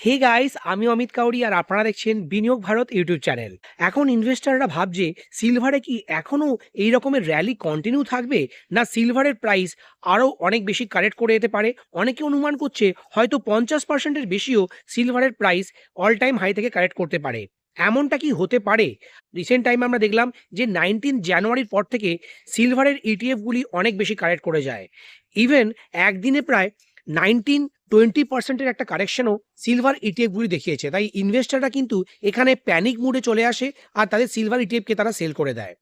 Hey guys আমি অমিত কাউরি আর আপনারা দেখছেন বিনিয়োগ ভারত ইউটিউব চ্যানেল। এখন ইনভেস্টাররা ভাবছে সিলভারে কি এখনও এই রকমের র্যালি কন্টিনিউ থাকবে? না সিলভারের প্রাইস আরও অনেক বেশি কারেক্ট করে যেতে পারে? অনেকে অনুমান করছে, হয়তো পঞ্চাশ পার্সেন্টের বেশিও সিলভারের প্রাইস অল টাইম হাই থেকে কারেক্ট করতে পারে। এমনটা কি হতে পারে? রিসেন্ট টাইমে আমরা দেখলাম যে নাইনটিন জানুয়ারির পর থেকে সিলভারের ইটিএফগুলি অনেক বেশি কারেক্ট করে যায়। ইভেন একদিনে প্রায় নাইনটিন টোয়েন্টি পার্সেন্টের একটা কারেকশনও সিলভার ইটিএফগুলি দেখিয়েছে। তাই ইনভেস্টাররা কিন্তু এখানে প্যানিক মুডে চলে আসে আর তাদের সিলভার ইটিএফকে তারা সেল করে দেয়।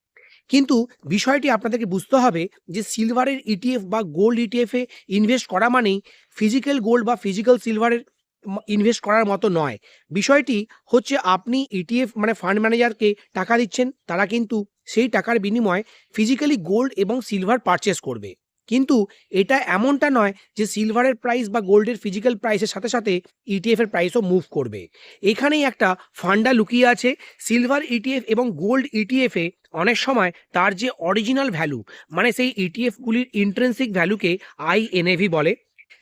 কিন্তু বিষয়টি আপনাদেরকে বুঝতে হবে যে সিলভারের ইটিএফ বা গোল্ড ইটিএফে ইনভেস্ট করা মানেই ফিজিক্যাল গোল্ড বা ফিজিক্যাল সিলভারের ইনভেস্ট করার মতো নয়। বিষয়টি হচ্ছে আপনি ইটিএফ মানে ফান্ড ম্যানেজারকে টাকা দিচ্ছেন, তারা কিন্তু সেই টাকার বিনিময়ে ফিজিক্যালি গোল্ড এবং সিলভার পারচেস করবে। কিন্তু এটা এমনটা নয় যে সিলভারের প্রাইস বা গোল্ডের ফিজিক্যাল প্রাইসের সাথে সাথে ইটিএফের প্রাইসও মুভ করবে। এখানেই একটা ফান্ডা লুকিয়ে আছে। সিলভার ইটিএফ এবং গোল্ড ইটিএফে অনেক সময় তার যে অরিজিনাল ভ্যালু মানে সেই ইটিএফগুলির ইন্ট্রেন্সিক ভ্যালুকে আই এনএভি বলে।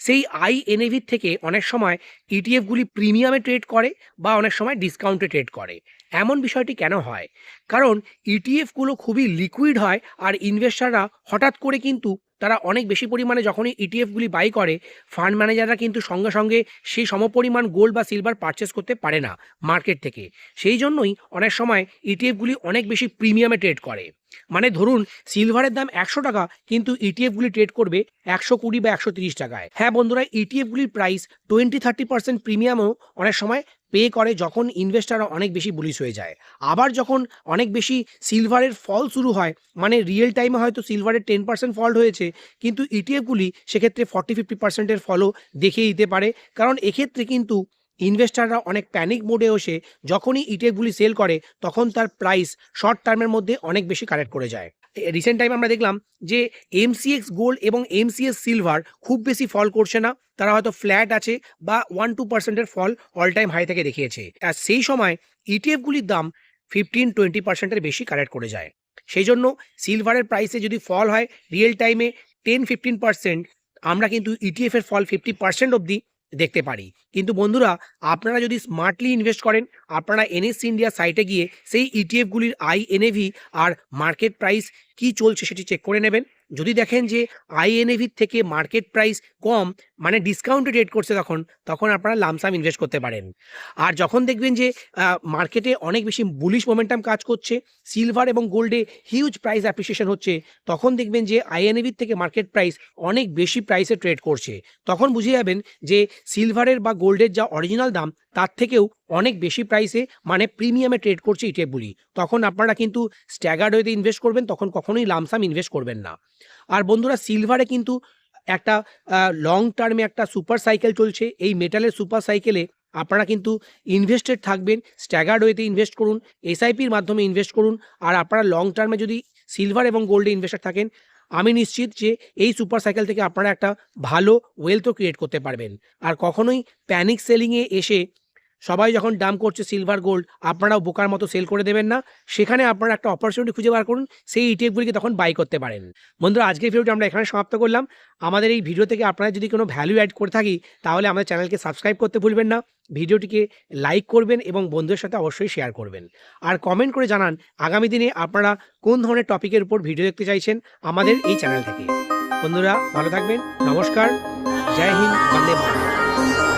সেই আই এনএভির থেকে অনেক সময় ইটিএফগুলি প্রিমিয়ামে ট্রেড করে বা অনেক সময় ডিসকাউন্টে ট্রেড করে। এমন বিষয়টি কেন হয়? কারণ ইটিএফগুলো খুবই লিকুইড হয় আর ইনভেস্টাররা হঠাৎ করে কিন্তু তারা অনেক বেশি পরিমাণে যখনই ইটিএফগুলি বাই করে ফান্ড ম্যানেজাররা কিন্তু সঙ্গে সঙ্গে সেই সমপরিমাণ গোল্ড বা সিলভার পারচেস করতে পারে না মার্কেট থেকে। সেই জন্যই অনেক সময় ইটিএফগুলি অনেক বেশি প্রিমিয়ামে ট্রেড করে। মানে ধরুন সিলভারের দাম একশো টাকা, কিন্তু ইটিএফগুলি ট্রেড করবে একশো কুড়ি বা একশো তিরিশ টাকায়। হ্যাঁ বন্ধুরা ইটিএফগুলির প্রাইস টোয়েন্টি থার্টি পার্সেন্ট প্রিমিয়ামও অনেক সময় পে করে যখন ইনভেস্টাররা অনেক বেশি বুলিশ হয়ে যায়। আবার যখন অনেক বেশি সিলভারের ফল শুরু হয় মানে রিয়েল টাইমে হয়তো সিলভারের টেন পার্সেন্ট ফল্ট হয়েছে, কিন্তু ইটিএফগুলি সেক্ষেত্রে ফর্টি ফিফটি পার্সেন্টের ফলও দেখিয়ে দিতে পারে। কারণ এক্ষেত্রে কিন্তু ইনভেস্টাররা অনেক প্যানিক মোডে এসে যখনই ইটিএফগুলি সেল করে, তখন তার প্রাইস শর্ট টার্মের মধ্যে অনেক বেশি কারেক্ট করে যায়। রিসেন্ট টাইম আমরা দেখলাম যে এমসিএক্স গোল্ড এবং এমসিএস সিলভার খুব বেশি ফল করছে না। তারা হয়তো ফ্ল্যাট আছে বা ওয়ান টু পার্সেন্টের ফল অল টাইম হাই থেকে দেখিয়েছে। আর সেই সময় ইটিএফগুলির দাম ফিফটিন টোয়েন্টি পার্সেন্টের বেশি কারেক্ট করে যায়। সেই জন্য সিলভারের প্রাইসে যদি ফল হয় রিয়েল টাইমে টেন ফিফটিন পার্সেন্ট আমরা কিন্তু ইটিএফের ফল ফিফটি পার্সেন্ট অবধি দেখতে পারি। কিন্তু বন্ধুরা, আপনারা যদি স্মার্টলি ইনভেস্ট করেন, আপনারা এনএসসি ইন্ডিয়া সাইটে গিয়ে সেই ইটিএফগুলির আই এনএভি আর মার্কেট প্রাইস কি চলছে সেটি চেক করে নেবেন। যদি দেখেন যে আইএনএভির থেকে মার্কেট প্রাইস কম মানে ডিসকাউন্টে রেট করছে তখন তখন আপনারা লামসাম ইনভেস্ট করতে পারেন। আর যখন দেখবেন যে মার্কেটে অনেক বেশি বুলিশ মোমেন্টাম কাজ করছে সিলভার এবং গোল্ডে হিউজ প্রাইস অ্যাপ্রিসিয়েশন হচ্ছে, তখন দেখবেন যে আইএনএভির থেকে মার্কেট প্রাইস অনেক বেশি প্রাইসে ট্রেড করছে। তখন বুঝে যাবেন যে সিলভারের বা গোল্ডের যা অরিজিনাল দাম তার থেকেও অনেক বেশি প্রাইসে মানে প্রিমিয়ামে ট্রেড করছে ইটেফগুলি তখন আপনারা কিন্তু স্ট্যাগার্ড ওয়েতে ইনভেস্ট করবেন, তখন কখনোই লামসাম ইনভেস্ট করবেন না। আর বন্ধুরা সিলভারে কিন্তু একটা লং টার্মে একটা সুপার সাইকেল চলছে। এই মেটালের সুপার সাইকেলে আপনারা কিন্তু ইনভেস্টেড থাকবেন স্ট্যাগার্ড ওয়েতে ইনভেস্ট করুন এসআইপির মাধ্যমে ইনভেস্ট করুন। আর আপনারা লং টার্মে যদি সিলভার এবং গোল্ডে ইনভেস্টার থাকেন, আমি নিশ্চিত যে এই সুপার সাইকেল থেকে আপনারা একটা ভালো ওয়েলথও ক্রিয়েট করতে পারবেন। আর কখনোই প্যানিক সেলিংয়ে এসে সবাই যখন দাম করছে সিলভার গোল্ড আপনারাও বোকার মতো সেল করে দেবেন না। সেখানে আপনারা একটা অপরচুনিটি খুঁজে বার করুন, সেই ইটিএফগুলিকে তখন বাই করতে পারেন। বন্ধুরা, আজকের ভিডিওটি আমরা এখানে সমাপ্ত করলাম। আমাদের এই ভিডিও থেকে আপনারা যদি কোনো ভ্যালু অ্যাড করে থাকি, তাহলে আমাদের চ্যানেলকে সাবস্ক্রাইব করতে ভুলবেন না। ভিডিওটিকে লাইক করবেন এবং বন্ধুদের সাথে অবশ্যই শেয়ার করবেন। আর কমেন্ট করে জানান, আগামী দিনে আপনারা কোন ধরনের টপিকের উপর ভিডিও দেখতে চাইছেন আমাদের এই চ্যানেল থেকে। বন্ধুরা, ভালো থাকবেন, নমস্কার, জয় হিন্দ, বন্দে মাতরম।